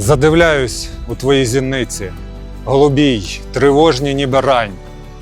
Задивляюсь у твої зіниці, голубій, тривожні ніби рань,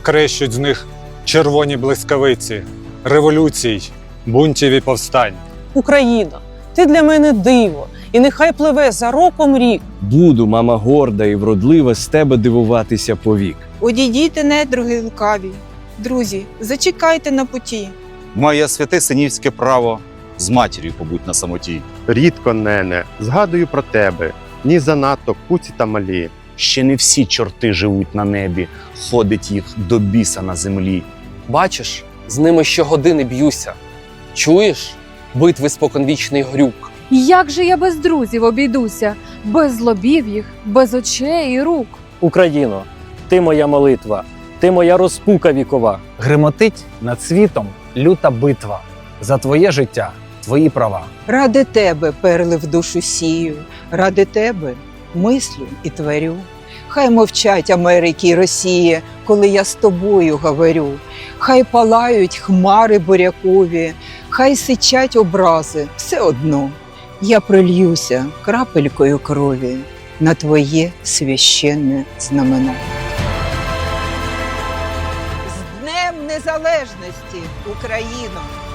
крещуть з них червоні блискавиці, революцій, бунтів і повстань. Україно, ти для мене диво, і нехай пливе за роком рік. Буду, мама горда і вродлива, з тебе дивуватися повік. Одійдіте недруги лукаві. Друзі, зачекайте на путі. Має святе синівське право з матір'ю побудь на самоті. Рідко, нене, згадую про тебе, ні занадто куці та малі. Ще не всі чорти живуть на небі, ходить їх до біса на землі. Бачиш, з ними щогодини б'юся. Чуєш? Битви споконвічний грюк. Як же я без друзів обійдуся, без злобів їх, без очей і рук? Україно, ти моя молитва, ти моя розпука вікова. Гримотить над світом люта битва. За твоє життя, твої права. Ради тебе перли в душу сію, ради тебе мислю і творю. Хай мовчать Америки і Росія, коли я з тобою говорю. Хай палають хмари бурякові, хай сичать образи, все одно. Я прильюся крапелькою крові на твоє священне знамено. З Днем Незалежності, Україно!